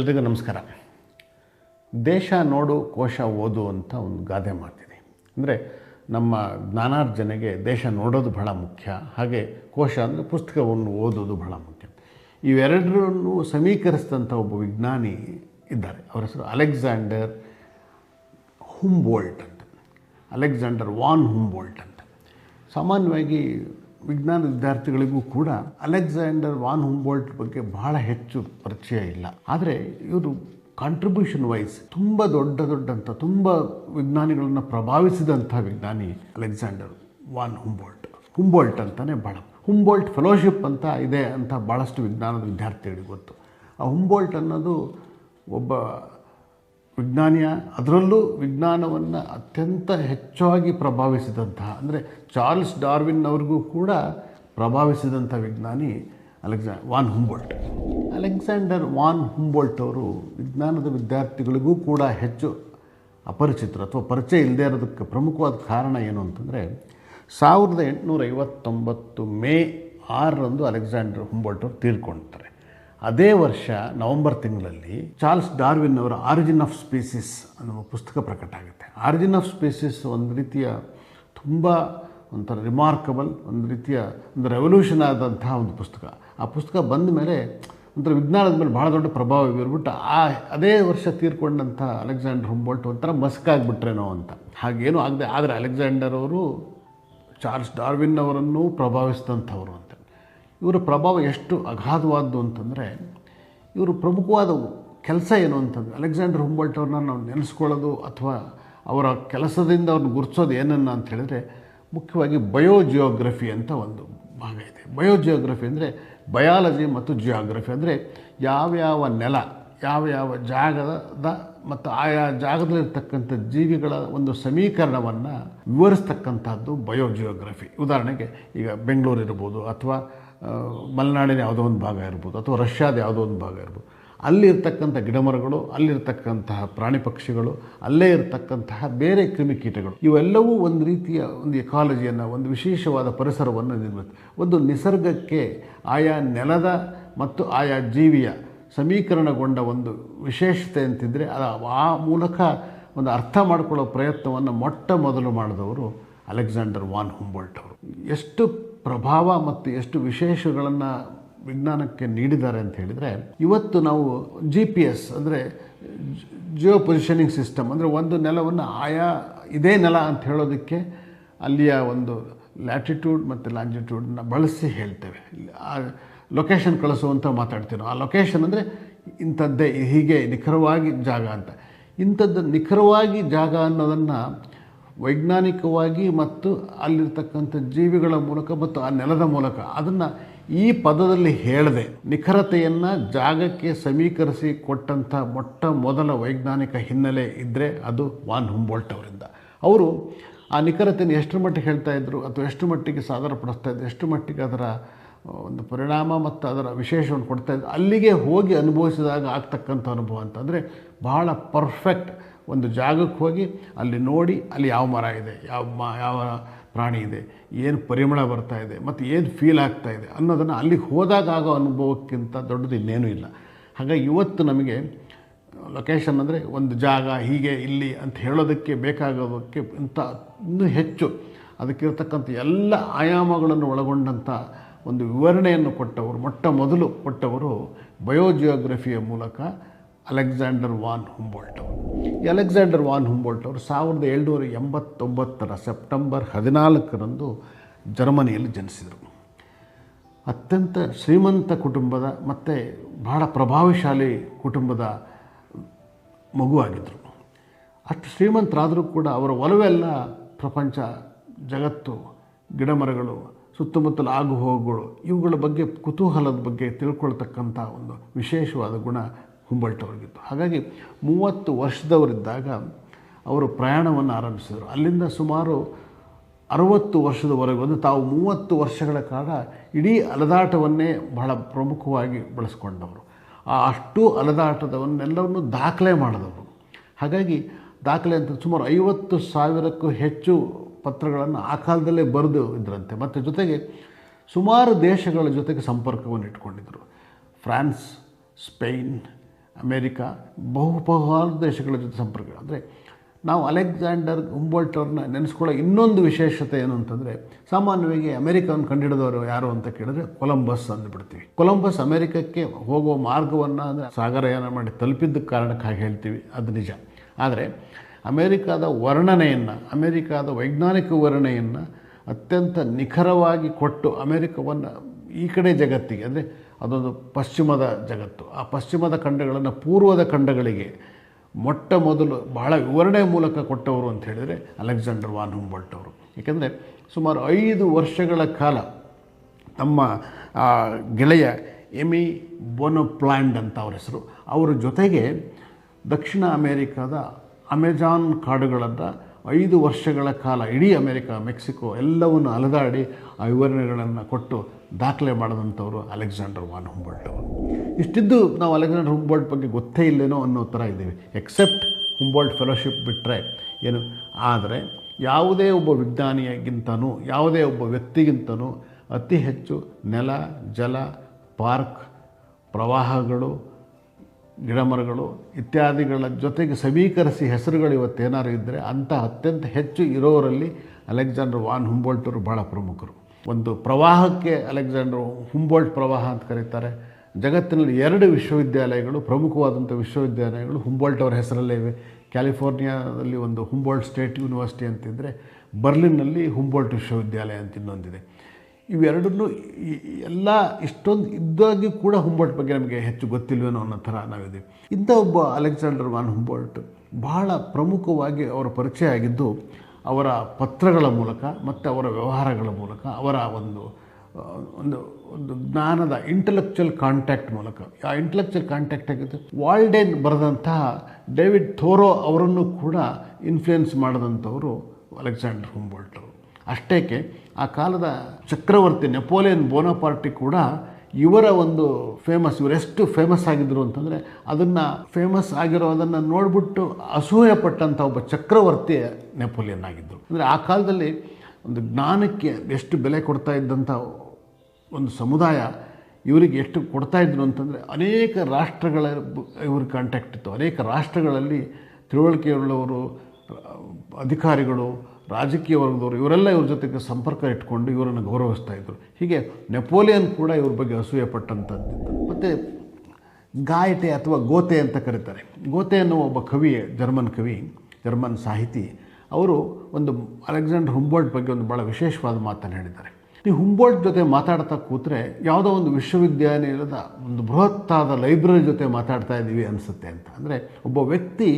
ಎಲ್ರಿಗೂ ನಮಸ್ಕಾರ. ದೇಶ ನೋಡು, ಕೋಶ ಓದು ಅಂತ ಒಂದು ಗಾದೆ ಮಾತಿದೆ ಅಂದರೆ ನಮ್ಮ ಜ್ಞಾನಾರ್ಜನೆಗೆ ದೇಶ ನೋಡೋದು ಬಹಳ ಮುಖ್ಯ. ಹಾಗೆ ಕೋಶ ಅಂದರೆ ಪುಸ್ತಕವನ್ನು ಓದೋದು ಬಹಳ ಮುಖ್ಯ. ಇವೆರಡರನ್ನು ಸಮೀಕರಿಸಿದಂಥ ಒಬ್ಬ ವಿಜ್ಞಾನಿ ಇದ್ದಾರೆ. ಅವರ ಹೆಸರು ಅಲೆಕ್ಸಾಂಡರ್ ಹುಂಬೋಲ್ಟ್ ಅಂತ. ಅಲೆಕ್ಸಾಂಡರ್ ವಾನ್ ಹುಂಬೋಲ್ಟ್ ಅಂತ. ಸಾಮಾನ್ಯವಾಗಿ ವಿಜ್ಞಾನ ವಿದ್ಯಾರ್ಥಿಗಳಿಗೂ ಕೂಡ ಅಲೆಕ್ಸಾಂಡರ್ ವಾನ್ ಹುಂಬೋಲ್ಟ್ ಬಗ್ಗೆ ಬಹಳ ಹೆಚ್ಚು ಪರಿಚಯ ಇಲ್ಲ. ಆದರೆ ಇವರು ಕಾಂಟ್ರಿಬ್ಯೂಷನ್ ವೈಸ್ ತುಂಬ ದೊಡ್ಡ ದೊಡ್ಡಂಥ ತುಂಬ ವಿಜ್ಞಾನಿಗಳನ್ನು ಪ್ರಭಾವಿಸಿದಂಥ ವಿಜ್ಞಾನಿ ಅಲೆಕ್ಸಾಂಡರ್ ವಾನ್ ಹುಂಬೋಲ್ಟ್. ಹುಂಬೋಲ್ಟ್ ಅಂತಲೇ ಭಾಳ ಹುಂಬೋಲ್ಟ್ ಫೆಲೋಶಿಪ್ ಅಂತ ಇದೆ ಅಂತ ಭಾಳಷ್ಟು ವಿಜ್ಞಾನದ ವಿದ್ಯಾರ್ಥಿಗಳಿಗೆ ಗೊತ್ತು. ಆ ಹುಂಬೋಲ್ಟ್ ಅನ್ನೋದು ಒಬ್ಬ ವಿಜ್ಞಾನಿಯ, ಅದರಲ್ಲೂ ವಿಜ್ಞಾನವನ್ನು ಅತ್ಯಂತ ಹೆಚ್ಚಾಗಿ ಪ್ರಭಾವಿಸಿದಂತಹ, ಅಂದರೆ ಚಾರ್ಲ್ಸ್ ಡಾರ್ವಿನ್ ಅವ್ರಿಗೂ ಕೂಡ ಪ್ರಭಾವಿಸಿದಂಥ ವಿಜ್ಞಾನಿ Alexa, von Humboldt. Alexander von Humboldt ಅವರು ವಿಜ್ಞಾನದ ವಿದ್ಯಾರ್ಥಿಗಳಿಗೂ ಕೂಡ ಹೆಚ್ಚು ಅಪರಿಚಿತರು, ಅಥವಾ ಪರಿಚಯ ಇಲ್ಲದೇ ಇರೋದಕ್ಕೆ ಪ್ರಮುಖವಾದ ಕಾರಣ ಏನು ಅಂತಂದರೆ, ಸಾವಿರದ ಎಂಟುನೂರ ಐವತ್ತೊಂಬತ್ತು ಮೇ ಆರರಂದು ಅಲೆಕ್ಸಾಂಡರ್ ಹುಂಬೋಲ್ಟ್ ಅವರು ತೀರ್ಕೊಳ್ತಾರೆ ಅದೇ ವರ್ಷ ನವೆಂಬರ್ ತಿಂಗಳಲ್ಲಿ ಚಾರ್ಲ್ಸ್ ಡಾರ್ವಿನ್ ಅವರ ಆರಿಜಿನ್ ಆಫ್ ಸ್ಪೀಸಿಸ್ ಅನ್ನುವ ಪುಸ್ತಕ ಪ್ರಕಟ ಆಗುತ್ತೆ. ಆರಿಜಿನ್ ಆಫ್ ಸ್ಪೀಸಿಸ್ ಒಂದು ರೀತಿಯ ತುಂಬ ಒಂಥರ ರಿಮಾರ್ಕಬಲ್, ಒಂದು ರೀತಿಯ ಒಂದು ರೆವಲ್ಯೂಷನ್ ಆದಂತಹ ಒಂದು ಪುಸ್ತಕ. ಆ ಪುಸ್ತಕ ಬಂದ ಮೇಲೆ ಒಂಥರ ವಿಜ್ಞಾನದ ಮೇಲೆ ಭಾಳ ದೊಡ್ಡ ಪ್ರಭಾವ ಬೀರ್ಬಿಟ್ಟು ಆ ಅದೇ ವರ್ಷ ತೀರ್ಕೊಂಡಂಥ ಅಲೆಕ್ಸಾಂಡರ್ ಹುಂಬೋಲ್ಟ್ ಒಂಥರ ಮಸ್ಕಾಗ್ಬಿಟ್ರೇನೋ ಅಂತ. ಹಾಗೇನೂ ಆಗದೆ, ಆದರೆ ಅಲೆಕ್ಸಾಂಡರ್ ಅವರು ಚಾರ್ಲ್ಸ್ ಡಾರ್ವಿನ್ ಅವರನ್ನು ಪ್ರಭಾವಿಸಿದಂಥವ್ರು ಅಂತ. ಇವರ ಪ್ರಭಾವ ಎಷ್ಟು ಅಗಾಧವಾದ್ದು ಅಂತಂದರೆ, ಇವರು ಪ್ರಮುಖವಾದ ಕೆಲಸ ಏನು ಅಂತಂದರೆ, ಅಲೆಕ್ಸಾಂಡರ್ ಹುಂಬಲ್ಟ್ ಅವ್ರನ್ನ ನಾವು ನೆನೆಸ್ಕೊಳ್ಳೋದು ಅಥವಾ ಅವರ ಕೆಲಸದಿಂದ ಅವ್ರನ್ನ ಗುರುತಿಸೋದು ಏನನ್ನ ಅಂತ ಹೇಳಿದ್ರೆ, ಮುಖ್ಯವಾಗಿ ಬಯೋಜಿಯೋಗ್ರಫಿ ಅಂತ ಒಂದು ಭಾಗ ಇದೆ. ಬಯೋಜಿಯೋಗ್ರಫಿ ಅಂದರೆ ಬಯಾಲಜಿ ಮತ್ತು ಜಿಯೋಗ್ರಫಿ. ಅಂದರೆ ಯಾವ್ಯಾವ ನೆಲ ಯಾವ ಯಾವ ಜಾಗದ ಮತ್ತು ಆಯಾ ಜಾಗದಲ್ಲಿರ್ತಕ್ಕಂಥ ಜೀವಿಗಳ ಒಂದು ಸಮೀಕರಣವನ್ನು ವಿವರಿಸ್ತಕ್ಕಂಥದ್ದು ಬಯೋಜಿಯೋಗ್ರಫಿ. ಉದಾಹರಣೆಗೆ ಈಗ ಬೆಂಗಳೂರು ಇರ್ಬೋದು ಅಥವಾ ಮಲೆನಾಡಿನ ಯಾವುದೋ ಒಂದು ಭಾಗ ಇರ್ಬೋದು ಅಥವಾ ರಷ್ಯಾದ ಯಾವುದೋ ಒಂದು ಭಾಗ ಇರ್ಬೋದು. ಅಲ್ಲಿರ್ತಕ್ಕಂಥ ಗಿಡಮರಗಳು ಅಲ್ಲಿರ್ತಕ್ಕಂತಹ ಪ್ರಾಣಿ ಪಕ್ಷಿಗಳು, ಅಲ್ಲೇ ಇರತಕ್ಕಂತಹ ಬೇರೆ ಕ್ರಿಮಿಕೀಟಗಳು ಇವೆಲ್ಲವೂ ಒಂದು ರೀತಿಯ ಒಂದು ಎಕಾಲಜಿಯನ್ನು ಒಂದು ವಿಶೇಷವಾದ ಪರಿಸರವನ್ನು ನಿರ್ಮಿಸುತ್ತೆ ಒಂದು ನಿಸರ್ಗಕ್ಕೆ ಆಯಾ ನೆಲದ ಮತ್ತು ಆಯಾ ಜೀವಿಯ ಸಮೀಕರಣಗೊಂಡ ಒಂದು ವಿಶೇಷತೆ ಅಂತಿದ್ದರೆ ಅದು ಆ ಮೂಲಕ ಒಂದು ಅರ್ಥ ಮಾಡಿಕೊಳ್ಳೋ ಪ್ರಯತ್ನವನ್ನು ಮೊಟ್ಟ ಮೊದಲು ಮಾಡಿದವರು ಅಲೆಕ್ಸಾಂಡರ್ ವಾನ್ ಹುಂಬೋಲ್ಟ್ ಅವರು. ಎಷ್ಟು ಪ್ರಭಾವ ಮತ್ತು ಎಷ್ಟು ವಿಶೇಷಗಳನ್ನು ವಿಜ್ಞಾನಕ್ಕೆ ನೀಡಿದ್ದಾರೆ ಅಂತ ಹೇಳಿದರೆ, ಇವತ್ತು ನಾವು ಜಿ ಪಿ ಎಸ್ ಅಂದರೆ ಜಿಯೋ ಪೊಸಿಷನಿಂಗ್ ಸಿಸ್ಟಮ್ ಅಂದರೆ ಒಂದು ನೆಲವನ್ನು ಆಯಾ ಇದೇ ನೆಲ ಅಂತ ಹೇಳೋದಕ್ಕೆ ಅಲ್ಲಿಯ ಒಂದು ಲ್ಯಾಟಿಟ್ಯೂಡ್ ಮತ್ತು ಲ್ಯಾಂಜಿಟ್ಯೂಡನ್ನ ಬಳಸಿ ಹೇಳ್ತೇವೆ. ಆ ಲೊಕೇಶನ್ ಕಳಿಸುವಂತ ಮಾತಾಡ್ತೀವಿ ಆ ಲೊಕೇಶನ್ ಅಂದರೆ ಇಂಥದ್ದೇ, ಹೀಗೆ ನಿಖರವಾಗಿ ಜಾಗ ಅಂತ. ಇಂಥದ್ದು ನಿಖರವಾಗಿ ಜಾಗ ಅನ್ನೋದನ್ನು ವೈಜ್ಞಾನಿಕವಾಗಿ ಮತ್ತು ಅಲ್ಲಿರ್ತಕ್ಕಂಥ ಜೀವಿಗಳ ಮೂಲಕ ಮತ್ತು ಆ ನೆಲದ ಮೂಲಕ. ಅದನ್ನು ಈ ಪದದಲ್ಲಿ ಹೇಳದೆ. ನಿಖರತೆಯನ್ನು ಜಾಗಕ್ಕೆ ಸಮೀಕರಿಸಿ ಕೊಟ್ಟಂಥ ಮೊಟ್ಟ ಮೊದಲ ವೈಜ್ಞಾನಿಕ ಹಿನ್ನೆಲೆ ಇದ್ದರೆ ಅದು ವಾನ್ ಹುಂಬೋಲ್ಟ್ ಅವರಿಂದ. ಅವರು ಆ ನಿಖರತೆಯನ್ನು ಎಷ್ಟರ ಮಟ್ಟಿಗೆ ಹೇಳ್ತಾ ಇದ್ದರು ಅಥವಾ ಎಷ್ಟು ಮಟ್ಟಿಗೆ ಸಾದರಪಡಿಸ್ತಾ ಇದ್ದರು ಎಷ್ಟು ಮಟ್ಟಿಗೆ ಅದರ ಒಂದು ಪರಿಣಾಮ ಮತ್ತು ಅದರ ವಿಶೇಷವನ್ನು ಕೊಡ್ತಾ ಇದ್ದರು ಅಲ್ಲಿಗೆ ಹೋಗಿ ಅನುಭವಿಸಿದಾಗ ಆಗ್ತಕ್ಕಂಥ ಅನುಭವ ಅಂತಂದರೆ ಬಹಳ ಪರ್ಫೆಕ್ಟ್ ಒಂದು ಜಾಗಕ್ಕೆ ಹೋಗಿ ಅಲ್ಲಿ ನೋಡಿ ಅಲ್ಲಿ ಯಾವ ಮರ ಇದೆ, ಯಾವ ಮ, ಯಾವ ಪ್ರಾಣಿ ಇದೆ, ಏನು ಪರಿಮಳ ಬರ್ತಾ ಇದೆ, ಮತ್ತು ಏನು ಫೀಲ್ ಆಗ್ತಾ ಇದೆ ಅನ್ನೋದನ್ನು ಅಲ್ಲಿಗೆ ಹೋದಾಗ ಆಗೋ ಅನುಭವಕ್ಕಿಂತ ದೊಡ್ಡದು ಇನ್ನೇನೂ ಇಲ್ಲ. ಹಾಗಾಗಿ ಇವತ್ತು ನಮಗೆ ಲೊಕೇಶನ್ ಅಂದರೆ ಒಂದು ಜಾಗ ಹೀಗೆ ಇಲ್ಲಿ ಅಂತ ಹೇಳೋದಕ್ಕೆ ಬೇಕಾಗೋದಕ್ಕೆ ಇಂಥ ಇನ್ನೂ ಹೆಚ್ಚು ಅದಕ್ಕಿರ್ತಕ್ಕಂಥ ಎಲ್ಲ ಆಯಾಮಗಳನ್ನು ಒಳಗೊಂಡಂಥ ಒಂದು ವಿವರಣೆಯನ್ನು ಕೊಟ್ಟವರು, ಮೊಟ್ಟ ಮೊದಲು ಕೊಟ್ಟವರು ಬಯೋಜಿಯೋಗ್ರಫಿಯ ಮೂಲಕ Alexander von Humboldt Alexander von Humboldt ಅವರು ಸಾವಿರದ ಏಳ್ನೂರ ಎಂಬತ್ತೊಂಬತ್ತರ ಸೆಪ್ಟೆಂಬರ್ ಹದಿನಾಲ್ಕರಂದು ಜರ್ಮನಿಯಲ್ಲಿ ಜನಿಸಿದರು. ಅತ್ಯಂತ ಶ್ರೀಮಂತ ಕುಟುಂಬದ ಮತ್ತು ಬಹಳ ಪ್ರಭಾವಶಾಲಿ ಕುಟುಂಬದ ಮಗುವಾಗಿದ್ದರು ಅಷ್ಟು ಶ್ರೀಮಂತರಾದರೂ ಕೂಡ ಅವರ ಒಲವೆಲ್ಲ ಪ್ರಪಂಚ, ಜಗತ್ತು, ಗಿಡಮರಗಳು, ಸುತ್ತಮುತ್ತಲ ಆಗು ಇವುಗಳ ಬಗ್ಗೆ ಕುತೂಹಲದ ಬಗ್ಗೆ ತಿಳ್ಕೊಳ್ತಕ್ಕಂಥ ಒಂದು ವಿಶೇಷವಾದ ಗುಣ ಹುಂಬಲ್ಟ್ ಅವರಿಗಿತ್ತು ಹಾಗಾಗಿ ಮೂವತ್ತು ವರ್ಷದವರಿದ್ದಾಗ ಅವರು ಪ್ರಯಾಣವನ್ನು ಆರಂಭಿಸಿದರು. ಅಲ್ಲಿಂದ ಸುಮಾರು ಅರವತ್ತು ವರ್ಷದವರೆಗೂ, ಅಂದರೆ ತಾವು ಮೂವತ್ತು ವರ್ಷಗಳ ಕಾಲ ಇಡೀ ಅಲದಾಟವನ್ನೇ ಬಹಳ ಪ್ರಮುಖವಾಗಿ ಬಳಸ್ಕೊಂಡವರು. ಆ ಅಷ್ಟು ಅಲದಾಟದವನ್ನೆಲ್ಲವನ್ನು ದಾಖಲೆ ಮಾಡಿದವರು. ಹಾಗಾಗಿ ದಾಖಲೆ ಅಂತ ಸುಮಾರು ಐವತ್ತು ಸಾವಿರಕ್ಕೂ ಹೆಚ್ಚು ಪತ್ರಗಳನ್ನು ಆ ಕಾಲದಲ್ಲೇ ಬರೆದು ಇದ್ರಂತೆ. ಮತ್ತು ಜೊತೆಗೆ ಸುಮಾರು ದೇಶಗಳ ಜೊತೆಗೆ ಸಂಪರ್ಕವನ್ನು ಇಟ್ಕೊಂಡಿದ್ದರು ಫ್ರಾನ್ಸ್, ಸ್ಪೇನ್ ಅಮೇರಿಕಾ, ಬಹು ಬಹುಹಾರು ದೇಶಗಳ ಜೊತೆ ಸಂಪರ್ಕ ಅಂದರೆ ನಾವು ಅಲೆಕ್ಸಾಂಡರ್ ಉಂಬೋಲ್ಟರ್ನ ನೆನೆಸ್ಕೊಳ್ಳೋ ಇನ್ನೊಂದು ವಿಶೇಷತೆ ಏನು ಅಂತಂದರೆ, ಸಾಮಾನ್ಯವಾಗಿ ಅಮೆರಿಕವನ್ನು ಕಂಡುಹಿಡಿದವರು ಯಾರು ಅಂತ ಕೇಳಿದ್ರೆ ಕೊಲಂಬಸ್ ಅಂದ್ಬಿಡ್ತೀವಿ. ಕೊಲಂಬಸ್ ಅಮೆರಿಕಕ್ಕೆ ಹೋಗುವ ಮಾರ್ಗವನ್ನು ಅಂದರೆ ಸಾಗರಯಾನ ಮಾಡಿ ತಲುಪಿದ್ದ ಕಾರಣಕ್ಕಾಗಿ ಹೇಳ್ತೀವಿ, ಅದು ನಿಜ. ಆದರೆ ಅಮೇರಿಕಾದ ವರ್ಣನೆಯನ್ನು, ಅಮೇರಿಕಾದ ವೈಜ್ಞಾನಿಕ ವರ್ಣನೆಯನ್ನು ಅತ್ಯಂತ ನಿಖರವಾಗಿ ಕೊಟ್ಟು ಅಮೆರಿಕವನ್ನು ಈ ಕಡೆ ಜಗತ್ತಿಗೆ, ಅಂದರೆ ಅದೊಂದು ಪಶ್ಚಿಮದ ಜಗತ್ತು. ಆ ಪಶ್ಚಿಮದ ಖಂಡಗಳನ್ನು ಪೂರ್ವದ ಖಂಡಗಳಿಗೆ ಮೊಟ್ಟ ಮೊದಲು ಬಹಳ ವಿವರಣೆ ಮೂಲಕ ಕೊಟ್ಟವರು ಅಂತ ಹೇಳಿದರೆ ಅಲೆಕ್ಸಾಂಡರ್ ವಾನ್ ಹುಂಬಲ್ಟ್ ಅವರು. ಏಕೆಂದರೆ ಸುಮಾರು ಐದು ವರ್ಷಗಳ ಕಾಲ ತಮ್ಮ ಗೆಳೆಯ ಎಮಿ ಬೋನೋಪ್ಲ್ಯಾಂಡ್ ಅಂತ ಅವರ ಹೆಸರು, ಅವರ ಜೊತೆಗೆ ದಕ್ಷಿಣ ಅಮೇರಿಕಾದ ಅಮೆಜಾನ್ ಕಾಡುಗಳನ್ನು ಐದು ವರ್ಷಗಳ ಕಾಲ ಇಡೀ ಅಮೆರಿಕ, ಮೆಕ್ಸಿಕೋ ಎಲ್ಲವನ್ನು ಅಲೆದಾಡಿ ಆ ವಿವರಣೆಗಳನ್ನು ಕೊಟ್ಟು ದಾಖಲೆ ಮಾಡಿದಂಥವರು ಅಲೆಕ್ಸಾಂಡರ್ ವಾನ್ ಹುಂಬೋಲ್ಟ್ ಅವರು. ಇಷ್ಟಿದ್ದು ನಾವು ಅಲೆಕ್ಸಾಂಡರ್ ಹುಂಬೋಲ್ಟ್ ಬಗ್ಗೆ ಗೊತ್ತೇ ಇಲ್ಲೇನೋ ಅನ್ನೋ ಥರ ಇದ್ದೀವಿ. ಎಕ್ಸೆಪ್ಟ್ ಹುಂಬೋಲ್ಟ್ ಫೆಲೋಶಿಪ್ ಬಿಟ್ಟರೆ ಏನು? ಆದರೆ ಯಾವುದೇ ಒಬ್ಬ ವಿಜ್ಞಾನಿಯಾಗಿಂತನೂ, ಯಾವುದೇ ಒಬ್ಬ ವ್ಯಕ್ತಿಗಿಂತನೂ ಅತಿ ಹೆಚ್ಚು ನೆಲ, ಜಲ, ಪಾರ್ಕ್, ಪ್ರವಾಹಗಳು ಗಿಡಮರಗಳು ಇತ್ಯಾದಿಗಳ ಜೊತೆಗೆ ಸಮೀಕರಿಸಿ ಹೆಸರುಗಳು ಇವತ್ತೇನಾದ್ರು ಇದ್ದರೆ ಅಂಥ ಅತ್ಯಂತ ಹೆಚ್ಚು ಇರೋರಲ್ಲಿ ಅಲೆಕ್ಸಾಂಡರ್ ವಾನ್ ಹುಂಬೋಲ್ಟರು ಭಾಳ ಪ್ರಮುಖರು. ಒಂದು ಪ್ರವಾಹಕ್ಕೆ ಅಲೆಕ್ಸಾಂಡರ್ ಹುಂಬೋಲ್ಟ್ ಪ್ರವಾಹ ಅಂತ ಕರೀತಾರೆ. ಜಗತ್ತಿನಲ್ಲಿ ಎರಡು ವಿಶ್ವವಿದ್ಯಾಲಯಗಳು, ಪ್ರಮುಖವಾದಂಥ ವಿಶ್ವವಿದ್ಯಾಲಯಗಳು ಹುಂಬೋಲ್ಟ್ ಅವರ ಹೆಸರಲ್ಲೇ ಇವೆ. ಕ್ಯಾಲಿಫೋರ್ನಿಯಾದಲ್ಲಿ ಒಂದು ಹುಂಬೋಲ್ಟ್ ಸ್ಟೇಟ್ ಯೂನಿವರ್ಸಿಟಿ ಅಂತಿದ್ದರೆ ಬರ್ಲಿನ್ನಲ್ಲಿ ಹುಂಬೋಲ್ಟ್ ವಿಶ್ವವಿದ್ಯಾಲಯ ಅಂತ ಇನ್ನೊಂದಿದೆ. ಇವೆರಡನ್ನೂ ಎಲ್ಲ ಇಷ್ಟೊಂದು ಇದ್ದಾಗಿ ಕೂಡ ಹುಂಬೋಲ್ಟ್ ಬಗ್ಗೆ ನಮಗೆ ಹೆಚ್ಚು ಗೊತ್ತಿಲ್ವೇನೋ ಅನ್ನೋ ಥರ ನಾವಿದ್ದೀವಿ. ಇಂಥ ಒಬ್ಬ ಅಲೆಕ್ಸಾಂಡರ್ ವಾನ್ ಹುಂಬೋಲ್ಟ್ ಬಹಳ ಪ್ರಮುಖವಾಗಿ ಅವರ ಪರಿಚಯ ಆಗಿದ್ದು ಅವರ ಪತ್ರಗಳ ಮೂಲಕ ಮತ್ತು ಅವರ ವ್ಯವಹಾರಗಳ ಮೂಲಕ, ಅವರ ಒಂದು ಒಂದು ಒಂದು ಜ್ಞಾನದ ಇಂಟಲೆಕ್ಚುಯಲ್ ಕಾಂಟ್ಯಾಕ್ಟ್ ಮೂಲಕ. ಆ ಇಂಟಲೆಕ್ಚುಯಲ್ ಕಾಂಟ್ಯಾಕ್ಟ್ ಆಗಿದ್ದು ವಾಲ್ಡೇನ್ ಬರೆದಂತಹ ಡೇವಿಡ್ ಥೋರೋ ಅವರನ್ನು ಕೂಡ ಇನ್ಫ್ಲುಯೆನ್ಸ್ ಮಾಡಿದಂಥವರು ಅಲೆಕ್ಸಾಂಡರ್ ಹುಂಬೋಲ್ಟ್ ಅವರು. ಅಷ್ಟೇಕೆ, ಆ ಕಾಲದ ಚಕ್ರವರ್ತಿ ನೆಪೋಲಿಯನ್ ಬೋನಪಾರ್ಟಿ ಕೂಡ ಇವರ ಒಂದು ಫೇಮಸ್ ಇವರೆಷ್ಟು ಫೇಮಸ್ ಆಗಿದ್ದರು ಅಂತಂದರೆ ಅದನ್ನು ಫೇಮಸ್ ಆಗಿರೋದನ್ನು ನೋಡಿಬಿಟ್ಟು ಅಸೂಯೆ ಪಟ್ಟಂಥ ಒಬ್ಬ ಚಕ್ರವರ್ತಿ ನೆಪೋಲಿಯನ್ ಆಗಿದ್ದರು ಅಂದರೆ ಆ ಕಾಲದಲ್ಲಿ ಒಂದು ಜ್ಞಾನಕ್ಕೆ ಎಷ್ಟು ಬೆಲೆ ಕೊಡ್ತಾ ಇದ್ದಂಥ ಒಂದು ಸಮುದಾಯ ಇವರಿಗೆ ಎಷ್ಟು ಕೊಡ್ತಾ ಇದ್ರು ಅಂತಂದರೆ ಅನೇಕ ರಾಷ್ಟ್ರಗಳ ಇವ್ರ ಕಾಂಟ್ಯಾಕ್ಟ್ ಇತ್ತು. ಅನೇಕ ರಾಷ್ಟ್ರಗಳಲ್ಲಿ ತಿಳುವಳಿಕೆಯುಳ್ಳವರು ಅಧಿಕಾರಿಗಳು ರಾಜಕೀಯ ವರ್ಗದವರು, ಇವರೆಲ್ಲ ಇವ್ರ ಜೊತೆಗೆ ಸಂಪರ್ಕ ಇಟ್ಕೊಂಡು ಇವರನ್ನು ಗೌರವಿಸ್ತಾ ಇದ್ದರು ಹೀಗೆ ನೆಪೋಲಿಯನ್ ಕೂಡ ಇವ್ರ ಬಗ್ಗೆ ಅಸೂಯೆ ಪಟ್ಟಂಥದ್ದು. ಮತ್ತು ಗಾಯಟೆ ಅಥವಾ ಗೋತೆ ಅಂತ ಕರೀತಾರೆ. ಗೋತೆ ಅನ್ನೋ ಒಬ್ಬ ಕವಿ ಜರ್ಮನ್ ಕವಿ, ಜರ್ಮನ್ ಸಾಹಿತಿ. ಅವರು ಒಂದು ಅಲೆಕ್ಸಾಂಡರ್ ಹುಂಬೋಲ್ಟ್ ಬಗ್ಗೆ ಒಂದು ಭಾಳ ವಿಶೇಷವಾದ ಮಾತನ್ನು ಹೇಳಿದ್ದಾರೆ. ಈ ಹುಂಬೋಲ್ಟ್ ಜೊತೆ ಮಾತಾಡ್ತಾ ಕೂತ್ರೆ ಯಾವುದೋ ಒಂದು ವಿಶ್ವವಿದ್ಯಾನಿಲಯದ ಒಂದು ಬೃಹತ್ತಾದ ಲೈಬ್ರರಿ ಜೊತೆ ಮಾತಾಡ್ತಾ ಇದ್ದೀವಿ ಅನಿಸುತ್ತೆ ಅಂತ. ಅಂದರೆ ಒಬ್ಬ ವ್ಯಕ್ತಿ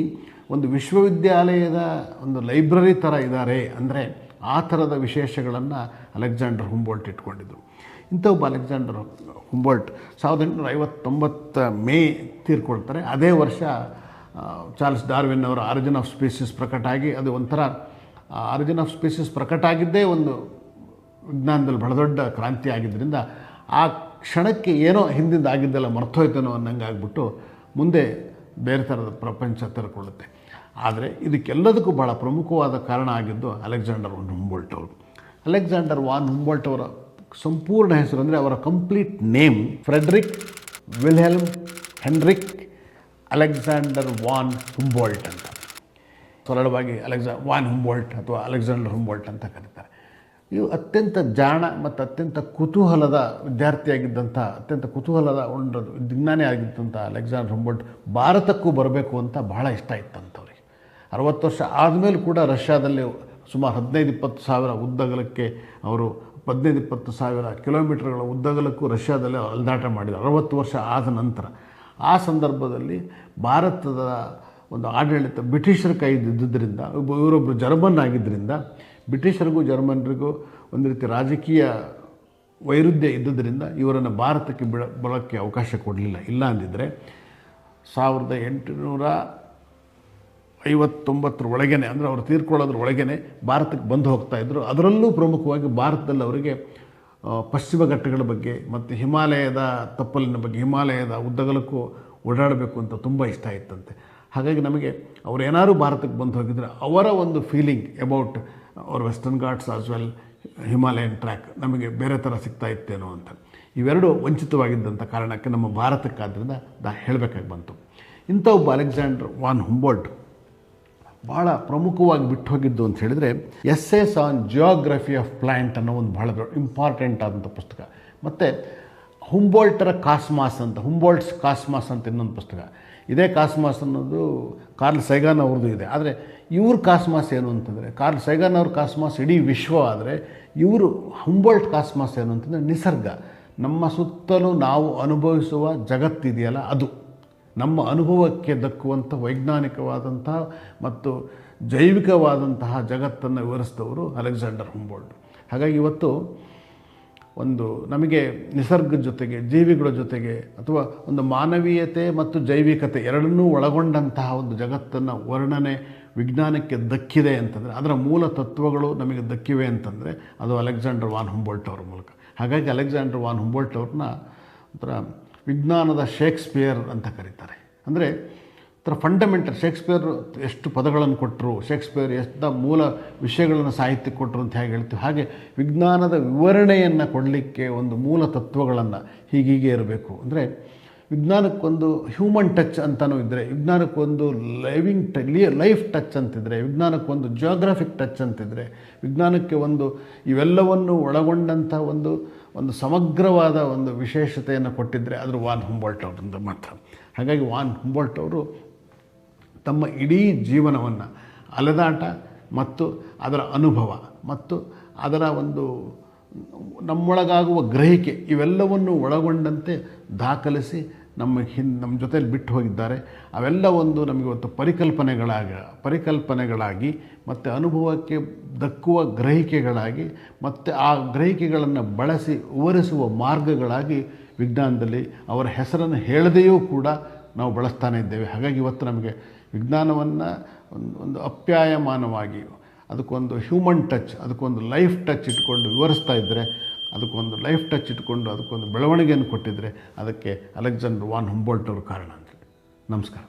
ಒಂದು ವಿಶ್ವವಿದ್ಯಾಲಯದ ಒಂದು ಲೈಬ್ರರಿ ಥರ ಇದ್ದಾರೆ ಅಂದರೆ ಆ ಥರದ ವಿಶೇಷಗಳನ್ನು ಅಲೆಕ್ಸಾಂಡರ್ ಹುಂಬೋಲ್ಟ್ ಇಟ್ಕೊಂಡಿದ್ದರು ಇಂಥ ಒಬ್ಬ ಅಲೆಕ್ಸಾಂಡರ್ ಹುಂಬೋಲ್ಟ್ ಸಾವಿರದ ಎಂಟುನೂರ ಐವತ್ತೊಂಬತ್ತ ಮೇ ತೀರ್ಕೊಳ್ತಾರೆ. ಅದೇ ವರ್ಷ ಚಾರ್ಲ್ಸ್ ಡಾರ್ವಿನ್ ಅವರ ಆರಿಜಿನ್ ಆಫ್ ಸ್ಪೀಸೀಸ್ ಪ್ರಕಟ ಆಗಿ ಅದು ಒಂಥರ ಆರಿಜಿನ್ ಆಫ್ ಸ್ಪೀಸೀಸ್ ಪ್ರಕಟ ಆಗಿದ್ದೇ ಒಂದು ವಿಜ್ಞಾನದಲ್ಲಿ ಬಹಳ ದೊಡ್ಡ ಕ್ರಾಂತಿ ಆಗಿದ್ದರಿಂದ ಆ ಕ್ಷಣಕ್ಕೆ ಏನೋ ಹಿಂದಿಂದ ಆಗಿದ್ದೆಲ್ಲ ಮರ್ತೋಯ್ತೇನೋ ಅನ್ನಂಗೆ ಆಗ್ಬಿಟ್ಟು ಮುಂದೆ ಬೇರೆ ಥರದ ಪ್ರಪಂಚ ತೆರೆಕೊಳ್ಳುತ್ತೆ. ಆದರೆ ಇದಕ್ಕೆಲ್ಲದಕ್ಕೂ ಭಾಳ ಪ್ರಮುಖವಾದ ಕಾರಣ ಆಗಿದ್ದು ಅಲೆಕ್ಸಾಂಡರ್ ವಾನ್ ಹುಂಬೋಲ್ಟ್ ಅವರು. ಅಲೆಕ್ಸಾಂಡರ್ ವಾನ್ ಹುಂಬೋಲ್ಟ್ ಅವರ ಸಂಪೂರ್ಣ ಹೆಸರು ಅಂದರೆ ಅವರ complete name Friedrich Wilhelm Heinrich Alexander von Humboldt ಅಂತ. ಸರಳವಾಗಿ ಅಲೆಕ್ಸಾ, ವಾನ್ ಹುಂಬೋಲ್ಟ್ ಅಥವಾ ಅಲೆಕ್ಸಾಂಡರ್ ಹುಂಬೋಲ್ಟ್ ಅಂತ ಕರೀತಾರೆ. ಇವು ಅತ್ಯಂತ ಜಾಣ ಮತ್ತು ಅತ್ಯಂತ ಕುತೂಹಲದ ವಿದ್ಯಾರ್ಥಿಯಾಗಿದ್ದಂಥ, ಅತ್ಯಂತ ಕುತೂಹಲದ ಒಂದು ವಿಜ್ಞಾನಿ ಆಗಿದ್ದಂಥ ಅಲೆಕ್ಸಾಂಡರ್ ಹುಂಬೋಲ್ಟ್ ಭಾರತಕ್ಕೂ ಬರಬೇಕು ಅಂತ ಬಹಳ ಇಷ್ಟ ಇತ್ತಂಥವ್ರಿಗೆ ಅರವತ್ತು ವರ್ಷ ಆದಮೇಲೆ ಕೂಡ ರಷ್ಯಾದಲ್ಲಿ ಸುಮಾರು ಹದಿನೈದು, ಇಪ್ಪತ್ತು ಸಾವಿರ ಉದ್ದಗಲಕ್ಕೆ ಅವರು ಹದಿನೈದು, ಇಪ್ಪತ್ತು ಸಾವಿರ ಕಿಲೋಮೀಟರ್ಗಳ ಉದ್ದಗಲಕ್ಕೂ ರಷ್ಯಾದಲ್ಲಿ ಅಲ್ದಾಟ ಮಾಡಿದರು. ಅರವತ್ತು ವರ್ಷ ಆದ ನಂತರ ಆ ಸಂದರ್ಭದಲ್ಲಿ ಭಾರತದ ಒಂದು ಆಡಳಿತ ಬ್ರಿಟಿಷರ ಕೈದಿದ್ದರಿಂದ ಒಬ್ಬ ಇವರೊಬ್ಬರು ಜರ್ಮನ್ ಆಗಿದ್ದರಿಂದ ಬ್ರಿಟಿಷರಿಗೂ ಜರ್ಮನ್ರಿಗೂ ಒಂದು ರೀತಿ ರಾಜಕೀಯ ವೈರುಧ್ಯ ಇದ್ದುದರಿಂದ ಇವರನ್ನು ಭಾರತಕ್ಕೆ ಬಿಡ ಅವಕಾಶ ಕೊಡಲಿಲ್ಲ. ಇಲ್ಲ ಅಂದಿದ್ದರೆ ಸಾವಿರದ ಎಂಟುನೂರ ಐವತ್ತೊಂಬತ್ತರ ಒಳಗೇನೆ, ಅಂದರೆ ಅವರು ತೀರ್ಕೊಳ್ಳೋದ್ರ ಒಳಗೇನೆ ಭಾರತಕ್ಕೆ ಬಂದು ಹೋಗ್ತಾಯಿದ್ರು ಅದರಲ್ಲೂ ಪ್ರಮುಖವಾಗಿ ಭಾರತದಲ್ಲಿ ಅವರಿಗೆ ಪಶ್ಚಿಮ ಘಟ್ಟಗಳ ಬಗ್ಗೆ ಮತ್ತು ಹಿಮಾಲಯದ ತಪ್ಪಲಿನ ಬಗ್ಗೆ, ಹಿಮಾಲಯದ ಉದ್ದಗಲಕ್ಕೂ ಓಡಾಡಬೇಕು ಅಂತ ತುಂಬ ಇಷ್ಟ ಇತ್ತಂತೆ. ಹಾಗಾಗಿ ನಮಗೆ ಅವ್ರು ಏನಾದ್ರು ಭಾರತಕ್ಕೆ ಬಂದು ಹೋಗಿದ್ರೆ ಅವರ ಒಂದು ಫೀಲಿಂಗ್ ಅಬೌಟ್ ಅವ್ರ western Ghats as well Himalayan trek ನಮಗೆ ಬೇರೆ ಥರ ಸಿಗ್ತಾ ಇತ್ತೇನೋ ಅಂತ. ಇವೆರಡು ವಂಚಿತವಾಗಿದ್ದಂಥ ಕಾರಣಕ್ಕೆ ನಮ್ಮ ಭಾರತಕ್ಕಾದ್ರಿಂದ ದ, ಹೇಳಬೇಕಾಗಿ ಬಂತು. ಇಂಥ ಒಬ್ಬ ಅಲೆಕ್ಸಾಂಡರ್ ವಾನ್ ಹುಂಬೋಲ್ಟ್ ಭಾಳ ಪ್ರಮುಖವಾಗಿ ಬಿಟ್ಟು ಹೋಗಿದ್ದು ಅಂತ ಹೇಳಿದರೆ essay on geography of plant ಅನ್ನೋ ಒಂದು ಭಾಳ ಇಂಪಾರ್ಟೆಂಟ್ ಆದಂಥ ಪುಸ್ತಕ. ಮತ್ತು ಹುಂಬೋಲ್ಟರ ಕಾಸ್ಮಾಸ್ ಅಂತ ಹುಂಬೋಲ್ಟ್ಸ್ ಕಾಸ್ಮಾಸ್ ಅಂತ ಇನ್ನೊಂದು ಪುಸ್ತಕ. ಇದೇ ಕಾಸ್ಮಾಸ್ ಅನ್ನೋದು ಕಾರ್ಲ್ ಸೈಗಾನ್ ಅವ್ರದ್ದು ಇದೆ. ಆದರೆ ಇವ್ರ ಕಾಸ್ಮಾಸ್ ಏನು ಅಂತಂದರೆ ಕಾರ್ಲ್ ಸೈಗಾನ್ ಅವ್ರ ಕಾಸ್ಮಾಸ್ ಇಡೀ ವಿಶ್ವ ಆದರೆ ಇವರು ಹುಂಬೋಲ್ಟ್ ಕಾಸ್ಮಾಸ್ ಏನು ಅಂತಂದರೆ ನಿಸರ್ಗ. ನಮ್ಮ ಸುತ್ತಲೂ ನಾವು ಅನುಭವಿಸುವ ಜಗತ್ತಿದೆಯಲ್ಲ ಅದು. ನಮ್ಮ ಅನುಭವಕ್ಕೆ ದಕ್ಕುವಂಥ ವೈಜ್ಞಾನಿಕವಾದಂತಹ ಮತ್ತು ಜೈವಿಕವಾದಂತಹ ಜಗತ್ತನ್ನು ವಿವರಿಸಿದವರು ಅಲೆಕ್ಸಾಂಡರ್ ಹುಂಬೋಲ್ಡ್ ಹಾಗಾಗಿ ಇವತ್ತು ಒಂದು ನಮಗೆ ನಿಸರ್ಗದ ಜೊತೆಗೆ, ಜೀವಿಗಳ ಜೊತೆಗೆ ಅಥವಾ ಒಂದು ಮಾನವೀಯತೆ ಮತ್ತು ಜೈವಿಕತೆ ಎರಡನ್ನೂ ಒಳಗೊಂಡಂತಹ ಒಂದು ಜಗತ್ತನ್ನು ವರ್ಣನೆ ವಿಜ್ಞಾನಕ್ಕೆ ದಕ್ಕಿದೆ ಅಂತಂದರೆ, ಅದರ ಮೂಲ ತತ್ವಗಳು ನಮಗೆ ದಕ್ಕಿವೆ ಅಂತಂದರೆ ಅದು ಅಲೆಕ್ಸಾಂಡರ್ ವಾನ್ ಹುಂಬೋಲ್ಟ್ ಅವರ ಮೂಲಕ. ಹಾಗಾಗಿ ಅಲೆಕ್ಸಾಂಡರ್ ವಾನ್ ಹುಂಬೋಲ್ಟ್ ಅವ್ರನ್ನ ಒಂಥರ ವಿಜ್ಞಾನದ ಶೇಕ್ಸ್ಪಿಯರ್ ಅಂತ ಕರೀತಾರೆ. ಅಂದರೆ ಒಂಥರ ಫಂಡಮೆಂಟಲ್ ಶೇಕ್ಸ್ಪಿಯರ್ ಎಷ್ಟು ಪದಗಳನ್ನು ಕೊಟ್ಟರು ಶೇಕ್ಸ್ಪಿಯರ್ ಎಷ್ಟು ಮೂಲ ವಿಷಯಗಳನ್ನು ಸಾಹಿತ್ಯ ಕೊಟ್ಟರು ಅಂತ ಹೇಗೆ ಹೇಳ್ತೀವಿ? ಹಾಗೆ ವಿಜ್ಞಾನದ ವಿವರಣೆಯನ್ನು ಕೊಡಲಿಕ್ಕೆ ಒಂದು ಮೂಲ ತತ್ವಗಳನ್ನು ಹೀಗೀಗೆ ಇರಬೇಕು. ಅಂದರೆ ವಿಜ್ಞಾನಕ್ಕೊಂದು ಹ್ಯೂಮನ್ ಟಚ್ ಅಂತಲೂ ಇದ್ದರೆ ವಿಜ್ಞಾನಕ್ಕೊಂದು ಲೈವಿಂಗ್ ಟ ಲೈಫ್ ಟಚ್ ಅಂತಿದ್ರೆ, ವಿಜ್ಞಾನಕ್ಕೊಂದು ಜಿಯೋಗ್ರಾಫಿಕ್ ಟಚ್ ಅಂತಿದ್ರೆ, ವಿಜ್ಞಾನಕ್ಕೆ ಒಂದು ಇವೆಲ್ಲವನ್ನು ಒಳಗೊಂಡಂಥ ಒಂದು ಒಂದು ಸಮಗ್ರವಾದ ಒಂದು ವಿಶೇಷತೆಯನ್ನು ಕೊಟ್ಟಿದ್ದರೆ ಅದರ ವಾನ್ ಹುಂಬೋಲ್ಟ್ ಅವರಿಂದ ಮಾತ್ರ ಹಾಗಾಗಿ ವಾನ್ ಹುಂಬೋಲ್ಟ್ ಅವರು ತಮ್ಮ ಇಡೀ ಜೀವನವನ್ನು ಅಲೆದಾಟ ಮತ್ತು ಅದರ ಅನುಭವ ಮತ್ತು ಅದರ ಒಂದು ನಮ್ಮೊಳಗಾಗುವ ಗ್ರಹಿಕೆ ಇವೆಲ್ಲವನ್ನು ಒಳಗೊಂಡಂತೆ ದಾಖಲಿಸಿ ನಮ್ಮ ಹಿಂದೆ ನಮ್ಮ ಜೊತೆಯಲ್ಲಿ ಬಿಟ್ಟು ಹೋಗಿದ್ದಾರೆ. ಅವೆಲ್ಲ ಒಂದು ನಮಗೆ ಇವತ್ತು ಪರಿಕಲ್ಪನೆಗಳಾಗ, ಪರಿಕಲ್ಪನೆಗಳಾಗಿ ಮತ್ತು ಅನುಭವಕ್ಕೆ ದಕ್ಕುವ ಗ್ರಹಿಕೆಗಳಾಗಿ ಮತ್ತು ಆ ಗ್ರಹಿಕೆಗಳನ್ನು ಬಳಸಿ ವಿವರಿಸುವ ಮಾರ್ಗಗಳಾಗಿ ವಿಜ್ಞಾನದಲ್ಲಿ ಅವರ ಹೆಸರನ್ನು ಹೇಳದೆಯೂ ಕೂಡ ನಾವು ಬಳಸ್ತಾನೆ ಇದ್ದೇವೆ. ಹಾಗಾಗಿ ಇವತ್ತು ನಮಗೆ ವಿಜ್ಞಾನವನ್ನು ಒಂದು ಒಂದು ಅಪ್ಯಾಯಮಾನವಾಗಿ, ಅದಕ್ಕೊಂದು ಹ್ಯೂಮನ್ ಟಚ್ ಅದಕ್ಕೊಂದು ಲೈಫ್ ಟಚ್ ಇಟ್ಕೊಂಡು ವಿವರಿಸ್ತಾ ಇದ್ದರೆ ಅದಕ್ಕೊಂದು ಲೈಫ್ ಟಚ್ ಇಟ್ಕೊಂಡು ಅದಕ್ಕೊಂದು ಬೆಳವಣಿಗೆಯನ್ನು ಕೊಟ್ಟಿದ್ದರೆ ಅದಕ್ಕೆ ಅಲೆಕ್ಸಾಂಡರ್ ವಾನ್ ಹುಂಬೋಲ್ಟ್ ಅವರು ಕಾರಣ ಅಂತ ನಮಸ್ಕಾರ.